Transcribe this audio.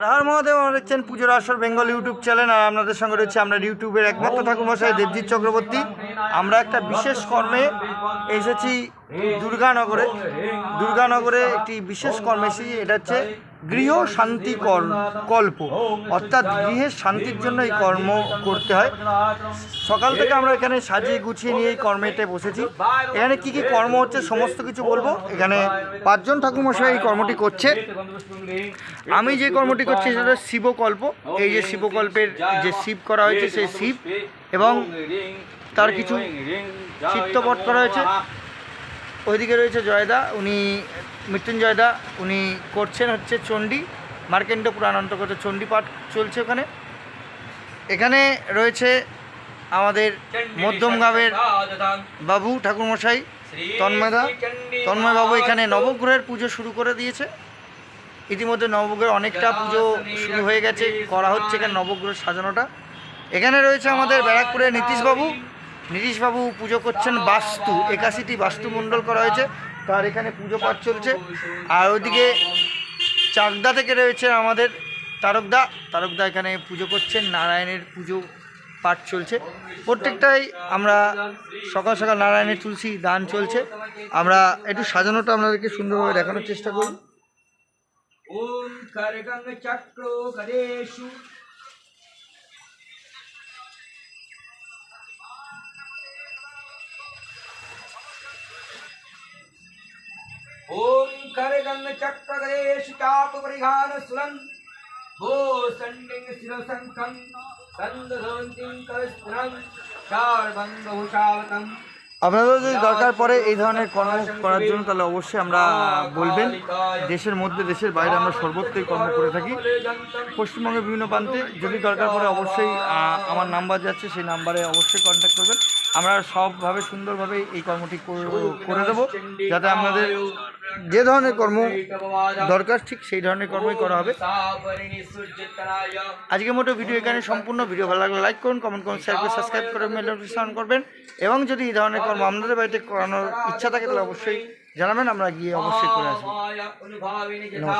রাহার মহাদেব আমরা দেখছেন পুজোর আসর বেঙ্গল ইউটিউব চ্যানেল, আর আপনাদের সঙ্গে রয়েছে আমরা ইউটিউবের একমাত্র ঠাকুরমশাই দেবজিৎ চক্রবর্তী। আমরা একটা বিশেষ কর্মে এসেছি দুর্গানগরে। দুর্গানগরে একটি বিশেষ কর্মে এসেছি এটা হচ্ছে গৃহ শান্তি কল্প। অর্থাৎ গৃহের শান্তির জন্য এই কর্ম করতে হয়। সকাল থেকে আমরা এখানে সাজিয়ে গুছিয়ে নিয়ে এই কর্মেতে বসেছি। এখানে কি কি কর্ম হচ্ছে সমস্ত কিছু বলব। এখানে পাঁচজন ঠাকুরমশাই এই কর্মটি করছে। আমি যে কর্মটি করছি সেটা শিবকল্প। এই যে শিবকল্পের যে শিব করা হয়েছে, সেই শিব এবং তার কিছু চিত্তপট করা হয়েছে। ওইদিকে রয়েছে জয়দা, উনি মৃত্যুঞ্জয়দা উনি করছেন হচ্ছে চণ্ডী মার্কেন্ড পুরাণ অন্তর্গত চণ্ডী পাঠ চলছে ওখানে। এখানে রয়েছে আমাদের মধ্যমগাঁওয়ের বাবু ঠাকুরমশাই, তন্ময়দা। তন্ময় বাবু এখানে নবগ্রহের পুজো শুরু করে দিয়েছে। ইতিমধ্যে নবগ্রহের অনেকটা পুজো শুরু হয়ে গেছে, করা হচ্ছে এখানে নবগ্রহ সাজানোটা। এখানে রয়েছে আমাদের ব্যারাকপুরের নীতিশবাবু নীতিশবাবু পুজো করছেন বাস্তু, একাশিটি বাস্তুমণ্ডল করা হয়েছে, তার এখানে পুজো পাঠ চলছে। আর ওইদিকে চাকদা থেকে রয়েছে আমাদের তারকদা। তারকদা এখানে পুজো করছেন, নারায়ণের পুজো পাঠ চলছে। প্রত্যেকটাই আমরা সকাল সকাল নারায়ণের তুলসী দান চলছে। আমরা একটু সাজানোটা আপনাদেরকে সুন্দরভাবে দেখানোর চেষ্টা করি ওম কারকাঙ্গ চক্র गदेषु ॐ खर्गं चक्रगदेषु चापपरिहारसुरन् भो सण्डिं शिरसङ्खं कन्दधन्तिं करस्त्रं शार्वङ्गभूषावतम् আপনাদের যদি দরকার পড়ে এই ধরনের কর্ম করার জন্য তাহলে অবশ্যই আমরা বলবেন দেশের মধ্যে দেশের বাইরে আমরা সর্বত্রই কর্ম করে থাকি পশ্চিমবঙ্গের বিভিন্ন প্রান্তে যদি দরকার পড়ে অবশ্যই আহ, আমার নাম্বার যাচ্ছে সেই নাম্বারে অবশ্যই কন্ট্যাক্ট করবেন আমরা সবভাবে সুন্দরভাবে এই কর্মটি কর- করে দেবো যাতে আপনাদের যে ধরনের কর্ম দরকার ঠিক সেই ধরনের কর্মই করা হবে। আজকের মতো ভিডিও এখানে সম্পূর্ণ। ভিডিও ভালো লাগলে লাইক করুন কমেন্ট করুন শেয়ার করে সাবস্ক্রাইব করে মেল নোটিফিকেশন করবেন। এবং যদি এই ধরনের কর্ম আপনাদের বাড়িতে করানোর ইচ্ছা থাকে তাহলে অবশ্যই জানাবেন আমরা গিয়ে অবশ্যই করে আসব। যথা